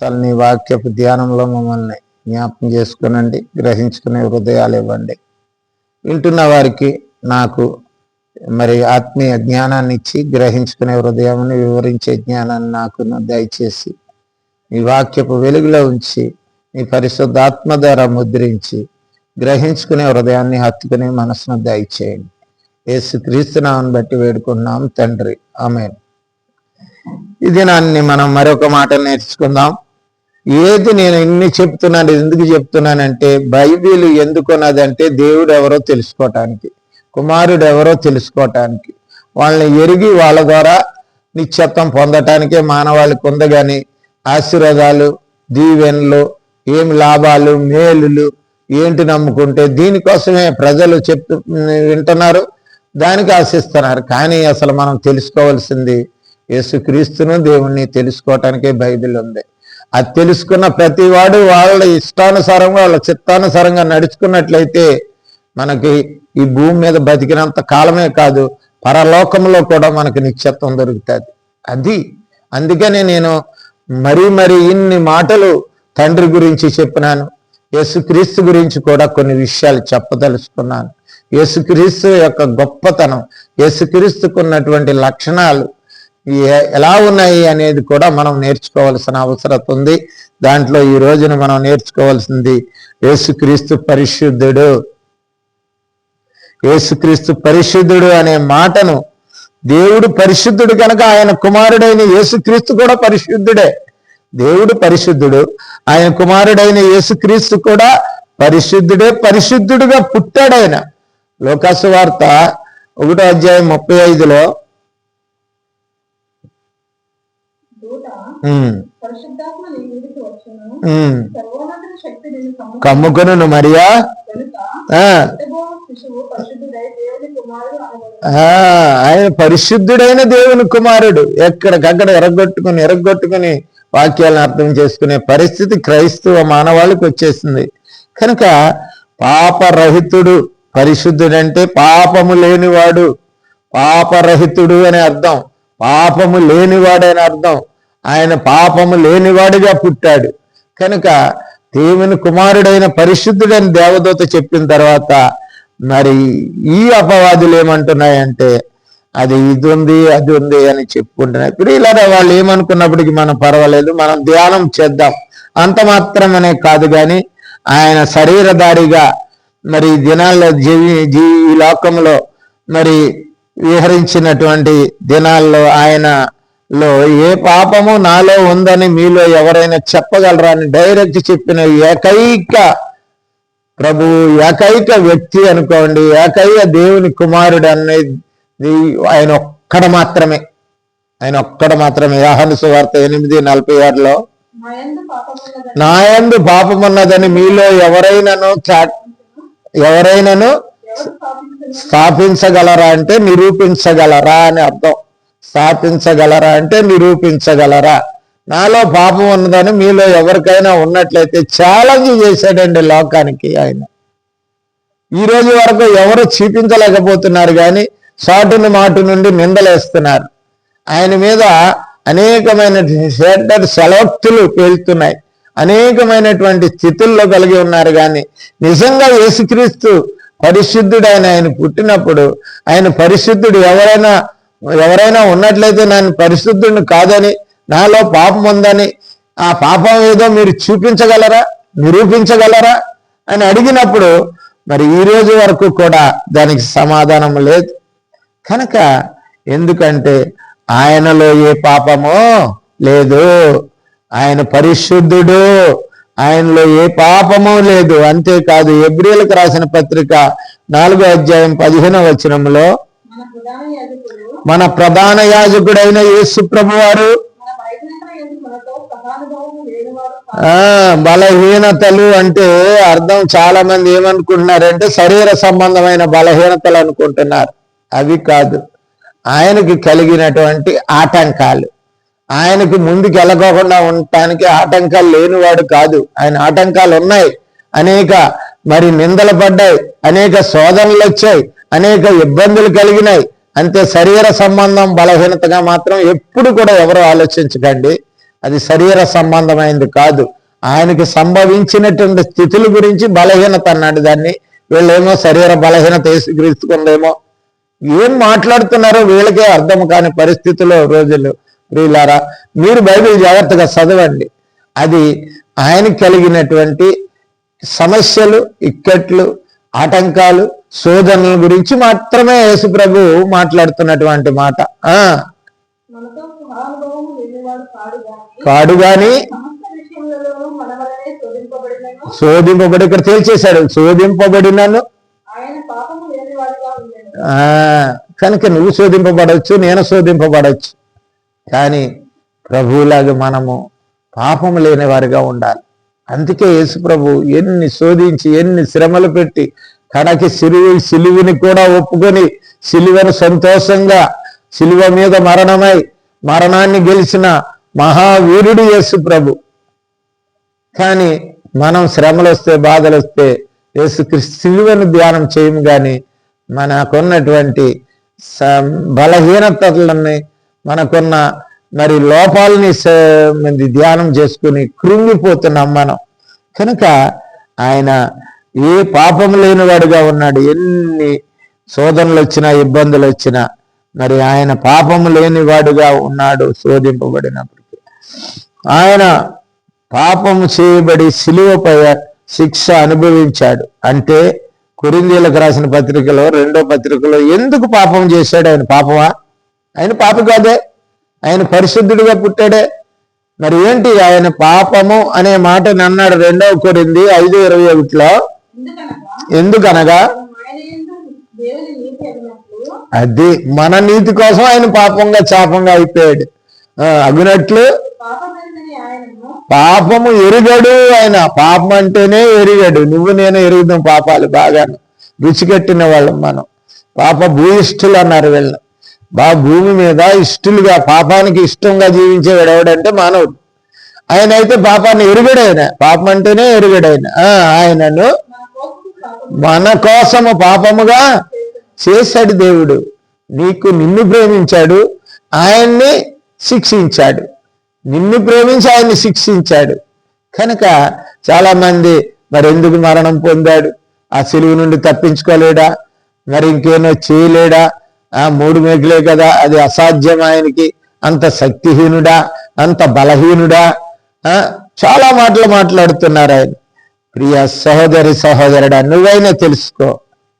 అసలు నీ వాక్యపు ధ్యానంలో మమ్మల్ని జ్ఞాపం చేసుకునండి గ్రహించుకునే హృదయాలు ఇవ్వండి. వింటున్న వారికి నాకు మరి ఆత్మీయ జ్ఞానాన్ని ఇచ్చి గ్రహించుకునే హృదయాన్ని వివరించే జ్ఞానాన్ని నాకు దయచేసి మీ వాక్యపు వెలుగులో ఉంచి మీ పరిశుద్ధాత్మ ద్వారా ముద్రించి గ్రహించుకునే హృదయాన్ని హత్తుకునే మనసును దయచేయండి. ఏసు క్రీస్తునామని బట్టి వేడుకున్నాం తండ్రి ఆమె ఈ దినాన్ని మనం మరొక మాట నేర్చుకుందాం. ఏది నేను ఇన్ని చెప్తున్నాను ఎందుకు చెప్తున్నానంటే బైబిల్ ఎందుకున్నదంటే దేవుడు ఎవరో తెలుసుకోవటానికి కుమారుడు ఎవరో తెలుసుకోవటానికి వాళ్ళని ఎరిగి వాళ్ళ ద్వారా నిత్యత్వం పొందటానికే మానవాళికి ఉంది కానీ ఆశీర్వాదాలు దీవెనలు ఏమి లాభాలు మేలులు ఏంటి నమ్ముకుంటే దీనికోసమే ప్రజలు చెప్తూ వింటున్నారు దానికి ఆశిస్తున్నారు. కానీ అసలు మనం తెలుసుకోవాల్సింది యేసుక్రీస్తును దేవుణ్ణి తెలుసుకోవటానికే బైబిల్ ఉంది. అది తెలుసుకున్న ప్రతి వాడు వాళ్ళ ఇష్టానుసారంగా వాళ్ళ చిత్తానుసారంగా నడుచుకున్నట్లయితే మనకి ఈ భూమి మీద బతికినంత కాలమే కాదు పరలోకంలో కూడా మనకి నిశ్చత్వం దొరుకుతుంది. అది అందుకనే నేను మరీ మరీ ఇన్ని మాటలు తండ్రి గురించి చెప్పినాను. యేసుక్రీస్తు గురించి కూడా కొన్ని విషయాలు చెప్పదలుచుకున్నాను. యేసుక్రీస్తు యొక్క గొప్పతనం యేసుక్రీస్తుకున్నటువంటి లక్షణాలు ఎలా ఉన్నాయి అనేది కూడా మనం నేర్చుకోవాల్సిన అవసరం ఉంది. దాంట్లో ఈ రోజున మనం నేర్చుకోవాల్సింది యేసుక్రీస్తు పరిశుద్ధుడు. యేసుక్రీస్తు పరిశుద్ధుడు అనే మాటను దేవుడు పరిశుద్ధుడు కనుక ఆయన కుమారుడైన యేసుక్రీస్తు కూడా పరిశుద్ధుడే. దేవుడు పరిశుద్ధుడు. ఆయన కుమారుడైన యేసుక్రీస్తు కూడా పరిశుద్ధుడే పరిశుద్ధుడుగా పుట్టాడాయన లోకాసు వార్త ఒకటో అధ్యాయం ముప్పై ఐదులో దూత ఉమ్, పరిశుద్ధాత్మ నీ మీదకి వచ్చును ఉమ్, సర్వోన్నతుని శక్తి నిన్ను కమ్ము కమ్ముకొనును మరియా కనుక ఆ, పుట్టబోవు శిశువు పరిశుద్ధుడై దేవుని కుమారుడు అనబడు ఆ, ఆయన పరిశుద్ధుడైన దేవుని కుమారుడు. ఎక్కడికక్కడ ఎరగొట్టుకుని ఎరగొట్టుకుని వాక్యాలను అర్థం చేసుకునే పరిస్థితి క్రైస్తవ మానవాళికి వచ్చేసింది. కనుక పాపరహితుడు పరిశుద్ధుడంటే పాపము లేనివాడు. పాపరహితుడు అనే అర్థం. పాపము లేనివాడు అని అర్థం. ఆయన పాపము లేనివాడిగా పుట్టాడు. కనుక దేవుని కుమారుడైన పరిశుద్ధుడని దేవదూత చెప్పిన తర్వాత మరి ఈ అపవాదులు ఏమంటున్నాయంటే అది ఇది ఉంది అది ఉంది అని చెప్పుకుంటున్నాయి ఇప్పుడు వాళ్ళు ఏమనుకున్నప్పటికీ మనం పర్వాలేదు మనం ధ్యానం చేద్దాం. అంత మాత్రమనే కాదు కానీ ఆయన శరీరధారిగా మరి దినాల్లో జీవి జీవి లోకంలో మరి విహరించినటువంటి దినాల్లో ఆయన ఆయనలో ఏ పాపము నాలో ఉందని మీలో ఎవరైనా చెప్పగలరా? అని డైరెక్ట్ చెప్పిన ఏకైక ప్రభు ఏకైక వ్యక్తి అనుకోండి ఏకైక దేవుని కుమారుడు అనేది ఆయన ఒక్కడ మాత్రమే. ఆయన ఒక్కడ మాత్రమే. యాహను సువార్త ఎనిమిది నలభై ఆరులో నాయందు పాపమున్నదని మీలో ఎవరైనాను ఎవరైనాను స్థాపించగలరా అంటే నిరూపించగలరా అని అర్థం. స్థాపించగలరా అంటే నిరూపించగలరా? నాలో పాపం ఉన్నదని మీలో ఎవరికైనా ఉన్నట్లయితే ఛాలెంజ్ చేశాడండి లోకానికి ఆయన. ఈ రోజు వరకు ఎవరు చూపించలేకపోతున్నారు కానీ సాటుని మాటు నుండి నిందలేస్తున్నారు. ఆయన మీద అనేకమైన షెడ్డర్ సెలవులు పేలుతున్నాయి. అనేకమైనటువంటి స్థితుల్లో కలిగి ఉన్నారు కానీ నిజంగా యేసుక్రీస్తు పరిశుద్ధుడు ఆయన ఆయన పుట్టినప్పుడు ఆయన పరిశుద్ధుడు ఎవరైనా ఎవరైనా ఉన్నట్లయితే నన్ను పరిశుద్ధుడిని కాదని నాలో పాపం ఉందని ఆ పాపం ఏదో మీరు చూపించగలరా? నిరూపించగలరా? అని అడిగినప్పుడు మరి ఈ రోజు వరకు కూడా దానికి సమాధానం లేదు. కనుక ఎందుకంటే ఆయనలో ఏ పాపమో లేదు. ఆయన పరిశుద్ధుడు. ఆయనలో ఏ పాపము లేదు. అంతేకాదు ఎబ్రిలకు రాసిన పత్రిక నాలుగో అధ్యాయం పదిహేనవ వచనంలో మన ప్రధాన యాజకుడైన యేసు ప్రభు వారు ఆ బలహీనతలు అంటే అర్థం చాలా మంది ఏమనుకుంటున్నారంటే శరీర సంబంధమైన బలహీనతలు అనుకుంటున్నారు. అవి కాదు. ఆయనకి కలిగినటువంటి ఆటంకాలు. ఆయనకి ముందుకు వెళ్ళకోకుండా ఉండటానికి ఆటంకాలు లేనివాడు కాదు. ఆయన ఆటంకాలు ఉన్నాయి. అనేక మరి నిందలు పడ్డాయి. అనేక శోధనలు వచ్చాయి. అనేక ఇబ్బందులు కలిగినాయి. అంతే శరీర సంబంధం బలహీనతగా మాత్రం ఎప్పుడు కూడా ఎవరు ఆలోచించకండి. అది శరీర సంబంధమైనది కాదు. ఆయనకి సంభవించినటువంటి స్థితుల గురించి బలహీనత అన్నాడు దాన్ని. వీళ్ళేమో శరీర బలహీనత వేసుక్రీస్తుకుందేమో ఏం మాట్లాడుతున్నారో వీళ్ళకే అర్థం కాని పరిస్థితుల్లో రోజులు. ప్రియులారా మీరు బైబిల్ జాగ్రత్తగా చదవండి. అది ఆయనకి కలిగినటువంటి సమస్యలు ఇక్కట్లు ఆటంకాలు శోధనల గురించి మాత్రమే యేసు ప్రభు మాట్లాడుతున్నటువంటి మాట. కాడు గాని శోధింపబడి ఇక్కడ తేల్చేశాడు. శోధింపబడినను. ఆ. కనుక నువ్వు శోధింపబడవచ్చు నేను శోధింపబడవచ్చు కానీ ప్రభువులాగా మనము పాపము లేని వారిగా ఉండాలి. అందుకే యేసుప్రభు ఎన్ని శోధించి ఎన్ని శ్రమలు పెట్టి కడకి సిలువు సిలువుని కూడా ఒప్పుకొని సిలువను సంతోషంగా సిలువ మీద మరణమై మరణాన్ని గెలిచిన మహావీరుడు యేసు ప్రభు కానీ మనం శ్రమలు వస్తే బాధలు వస్తే యేసు సిలువను ధ్యానం చేయము కానీ మనకున్నటువంటి స- బలహీనతలని మనకున్న మరి లోపాలని మంది ధ్యానం చేసుకుని కృంగిపోతున్నాం మనం. కనుక ఆయన ఏ పాపం లేనివాడుగా ఉన్నాడు. ఎన్ని శోధనలు వచ్చినా ఇబ్బందులు వచ్చినా మరి ఆయన పాపం లేనివాడుగా ఉన్నాడు శోధింపబడినప్పటికీ. ఆయన పాపం చేయబడి సిలువపై శిక్ష అనుభవించాడు. అంటే కురిందీలకు రాసిన పత్రికలో రెండో పత్రికలో ఎందుకు పాపం చేశాడు? ఆయన పాపమా? ఆయన పాప కాదే. ఆయన పరిశుద్ధుడిగా పుట్టాడే. మరి ఏంటి ఆయన పాపము అనే మాటని అన్నాడు రెండవ కొరింది ఐదు ఇరవై ఒకటిలో? ఎందుకనగా? అది మన నీతి కోసం ఆయన పాపంగా శాపంగా అయిపోయాడు. అగినట్లు? పాపము ఎరుగడు ఆయన. పాపం అంటేనే ఎరిగాడు. నువ్వు నేను ఎరుగుదాం పాపాలు బాగాను. రుచికట్టిన వాళ్ళం మనం. పాప భూయిష్ఠులు అన్నారు వీళ్ళు బా భూమి మీద ఇష్టలుగా పాపానికి ఇష్టంగా జీవించేవాడు ఎవడంటే మానవుడు. ఆయన అయితే పాపాన్ని ఎరుగడైన పాపం అంటేనే ఎరుగడైన. ఆయనను మన మన కోసము పాపముగా చేశాడు దేవుడు. నీకు నిన్ను ప్రేమించాడు ఆయన్ని శిక్షించాడు. నిన్ను ప్రేమించి ఆయన్ని శిక్షించాడు. కనుక చాలా మంది మరి ఎందుకు మరణం పొందాడు? ఆ సిలువు నుండి తప్పించుకోలేడా? మరి ఇంకేనో చేయలేడా? ఆ మూడు మేకులే కదా అది అసాధ్యం ఆయనకి. అంత శక్తిహీనుడా అంత బలహీనుడా ఆ? చాలా మాటలు మాట్లాడుతున్నారు ఆయన. ప్రియ సహోదరి సహోదరుడా నువ్వైనా తెలుసుకో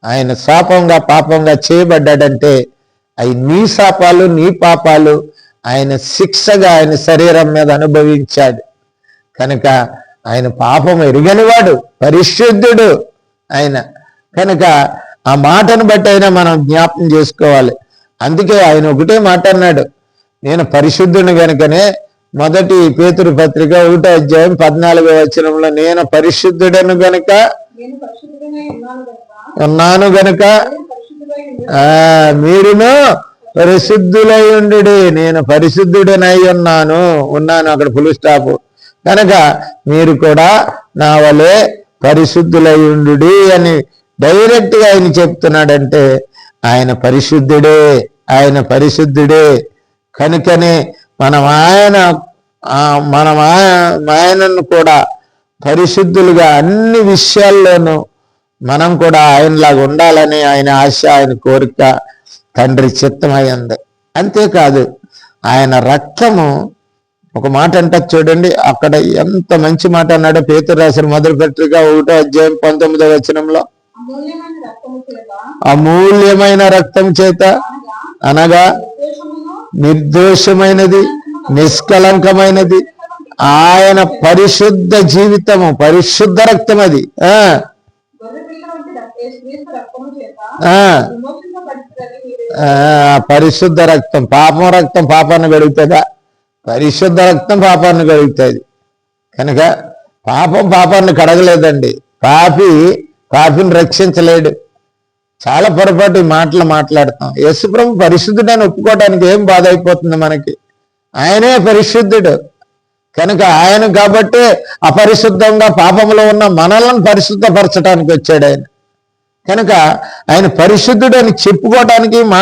ఆయన శాపంగా పాపంగా చేయబడ్డాడంటే అవి నీ శాపాలు నీ పాపాలు ఆయన శిక్షగా ఆయన శరీరం మీద అనుభవించాడు. కనుక ఆయన పాపం ఎరుగనివాడు పరిశుద్ధుడు ఆయన. కనుక ఆ మాటను బట్టి అయినా మనం జ్ఞాపకం చేసుకోవాలి. అందుకే ఆయన ఒకటే మాట అన్నాడు. నేను పరిశుద్ధుని గనుకనే మొదటి పేతురు పత్రిక ఒకటో అధ్యాయం పద్నాలుగో వచనంలో నేను పరిశుద్ధుడను గనుక ఉన్నాను గనుక మీరును పరిశుద్ధులై ఉండు నేను పరిశుద్ధుడనై ఉన్నాను. ఉన్నాను అక్కడ ఫుల్ స్టాప్ కనుక మీరు కూడా నా వలె పరిశుద్ధులై ఉండు అని డైరెక్ట్గా ఆయన చెప్తున్నాడంటే ఆయన పరిశుద్ధుడే ఆయన పరిశుద్ధుడే. కనుకనే మనం ఆయన మనం ఆయనను కూడా పరిశుద్ధులుగా అన్ని విషయాల్లోనూ మనం కూడా ఆయనలాగా ఉండాలని ఆయన ఆశ ఆయన కోరిక తండ్రి చిత్తమై ఉంది. అంతేకాదు ఆయన రక్తము ఒక మాట అంట చూడండి అక్కడ ఎంత మంచి మాట అన్నాడో పేతురు మొదలు పత్రిక ఒకటో అధ్యాయం పంతొమ్మిదో వచనంలో. అమూల్యమైన రక్తం చేత అనగా అనగా నిర్దోషమును నిర్దోషమైనది నిష్కలంకమైనది ఆయన పరిశుద్ధ జీవితము పరిశుద్ధ రక్తం అది. పరిశుద్ధ రక్తం పాపం రక్తం పాపాన్ని గడుగుతుందా పరిశుద్ధ రక్తం పాపాన్ని గడుగుతుంది కనుక పాపం పాపాన్ని కడగలేదండి. పాపి పాపిని రక్షించలేడు. చాలా పొరపాటు ఈ మాటలు మాట్లాడతాం యేసుప్రభు పరిశుద్ధుడని ఒప్పుకోవడానికి ఏం బాధ అయిపోతుంది మనకి? ఆయనే పరిశుద్ధుడు. కనుక ఆయన కాబట్టి అపరిశుద్ధంగా పాపంలో ఉన్న మనలను పరిశుద్ధపరచడానికి వచ్చాడు ఆయన. కనుక ఆయన పరిశుద్ధుడు అని చెప్పుకోవటానికి మా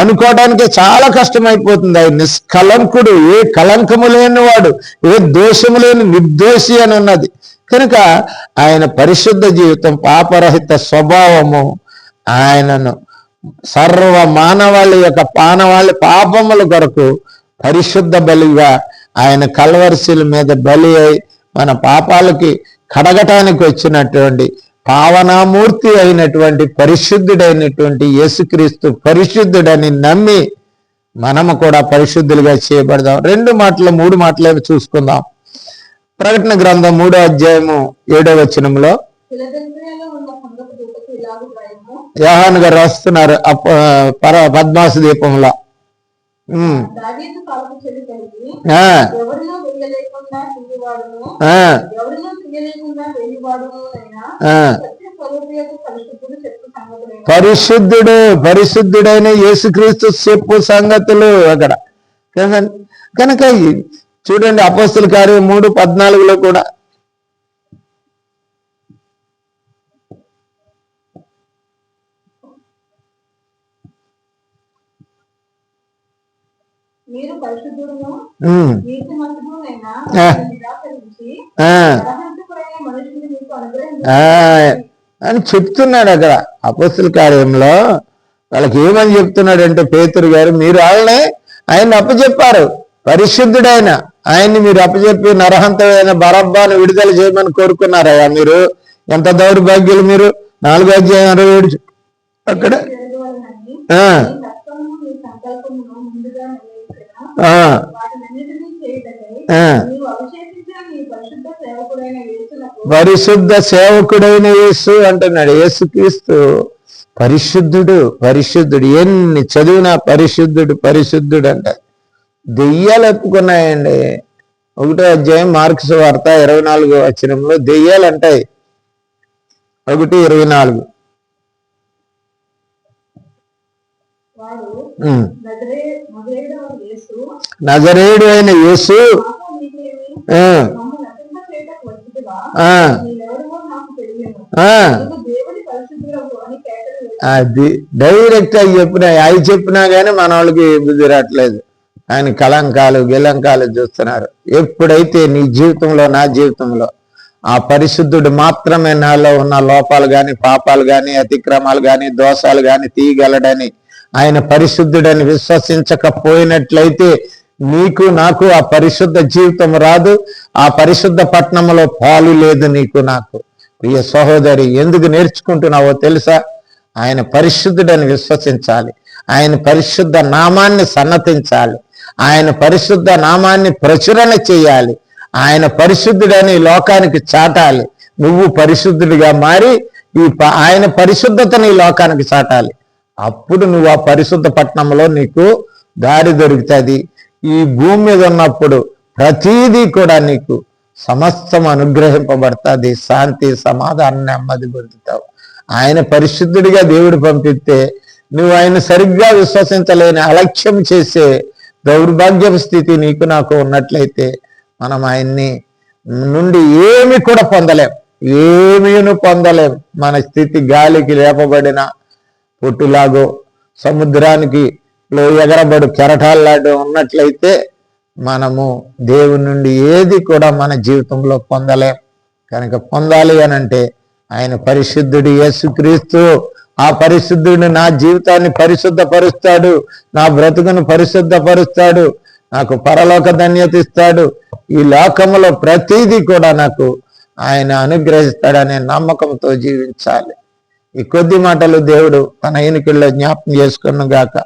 అనుకోవటానికి చాలా కష్టమైపోతుంది. ఆయన నిష్కలంకుడు ఏ కలంకము లేనివాడు ఏ దోషము లేని నిర్దోషి అని ఉన్నది. కనుక ఆయన పరిశుద్ధ జీవితం పాపరహిత స్వభావము ఆయనను సర్వ మానవాళి యొక్క పానవాళి పాపముల కొరకు పరిశుద్ధ బలిగా ఆయన కలవరిశీల మీద బలి అయి మన పాపాలకి కడగటానికి వచ్చినటువంటి పావనామూర్తి అయినటువంటి పరిశుద్ధుడైనటువంటి యేసుక్రీస్తు పరిశుద్ధుడని నమ్మి మనము కూడా పరిశుద్ధులుగా చేయబడదాం. రెండు మాటలు మూడు మాటలు చూసుకుందాం. ప్రకటన గ్రంథం మూడో అధ్యాయము ఏడో వచనంలో యాహాన్ గారు రాస్తున్నారు పద్మాసు దీపంలో. పరిశుద్ధుడు పరిశుద్ధుడైన యేసుక్రీస్తు చెప్పు సంగతులు అక్కడ. కనుక చూడండి అపస్తుల కార్యం మూడు పద్నాలుగులో కూడా. అని చెప్తున్నాడు అక్కడ అపస్తుల కార్యంలో. వాళ్ళకి ఏమని చెప్తున్నాడంటే పేతురు గారు మీరు వాళ్ళని ఆయన అప్పచెప్పారు. పరిశుద్ధుడైన. ఆయన్ని మీరు అప్పచెప్పి నరహంతమైన బరబ్బాను విడుదల చేయమని కోరుకున్నారయ్యా మీరు? ఎంత దౌర్భాగ్యులు మీరు? నాలుగో అధ్యాయం అరవై ఏడు అక్కడ? ఆ, ఆ, పరిశుద్ధ సేవకుడైన యేసు అంటున్నాడు. యేసు క్రీస్తు పరిశుద్ధుడు పరిశుద్ధుడు. ఎన్ని చదివినా పరిశుద్ధుడు పరిశుద్ధుడు అంటారు. దెయ్యాలు ఒప్పుకున్నాయండి ఒకటో అధ్యాయం మార్క్స్ వార్త ఇరవై నాలుగో వచనంలో దెయ్యాలు అంటాయి ఒకటి ఇరవై నాలుగు. వాడు ఉమ్. నజరే నజరేయుడైన యేసు నజరేయుడు అయిన యేసు అది డైరెక్ట్ అవి చెప్పినా అవి చెప్పినా కానీ మన వాళ్ళకి బుద్ధి రావట్లేదు. ఆయన కళంకాలు గిలంకాలు చూస్తున్నారు. ఎప్పుడైతే నీ జీవితంలో నా జీవితంలో ఆ పరిశుద్ధుడు మాత్రమే నాలో ఉన్న లోపాలు కానీ పాపాలు కానీ అతిక్రమాలు కానీ దోషాలు కానీ తీయగలడని ఆయన పరిశుద్ధుడని విశ్వసించకపోయినట్లయితే నీకు నాకు ఆ పరిశుద్ధ జీవితం రాదు. ఆ పరిశుద్ధ పట్టణంలో పాలు లేదు నీకు నాకు. ప్రియ సహోదరి ఎందుకు నేర్చుకుంటున్నావో తెలుసా? ఆయన పరిశుద్ధుడని విశ్వసించాలి. ఆయన పరిశుద్ధ నామాన్ని సన్నతించాలి. ఆయన పరిశుద్ధ నామాన్ని ప్రచురణ చేయాలి. ఆయన పరిశుద్ధుడని లోకానికి చాటాలి. నువ్వు పరిశుద్ధుడిగా మారి ఈ ఆయన పరిశుద్ధతని ఈ లోకానికి చాటాలి. అప్పుడు నువ్వు ఆ పరిశుద్ధ పట్టణంలో నీకు దారి దొరుకుతుంది. ఈ భూమి మీద ఉన్నప్పుడు ప్రతీదీ కూడా నీకు సమస్తం అనుగ్రహింపబడుతుంది. శాంతి సమాధానం నెమ్మది పొందుతావు. ఆయన పరిశుద్ధుడిగా దేవుడు పంపిస్తే నువ్వు ఆయన సరిగ్గా విశ్వసించలేని అలక్ష్యం చేసే దౌర్భాగ్యపు స్థితి నీకు నాకు ఉన్నట్లయితే మనం ఆయన్ని నుండి ఏమి కూడా పొందలేం. ఏమీను పొందలేం. మన స్థితి గాలికి లేపబడిన పొట్టులాగో సముద్రానికి లో ఎగరబడు కెరటాల్లాడు ఉన్నట్లయితే మనము దేవుని నుండి ఏది కూడా మన జీవితంలో పొందలేం. కనుక పొందాలి అని అంటే ఆయన పరిశుద్ధుడు యేసుక్రీస్తు ఆ పరిశుద్ధుడు నా జీవితాన్ని పరిశుద్ధపరుస్తాడు నా బ్రతుకును పరిశుద్ధపరుస్తాడు నాకు పరలోక ధన్యత ఇస్తాడు. ఈ లోకములో ప్రతిదీ కూడా నాకు ఆయన అనుగ్రహిస్తాడనే నమ్మకంతో జీవించాలి. ఈ కొద్ది మాటలు దేవుడు తన ఎన్నికల్లో జ్ఞాపం చేసుకున్నగాక గాక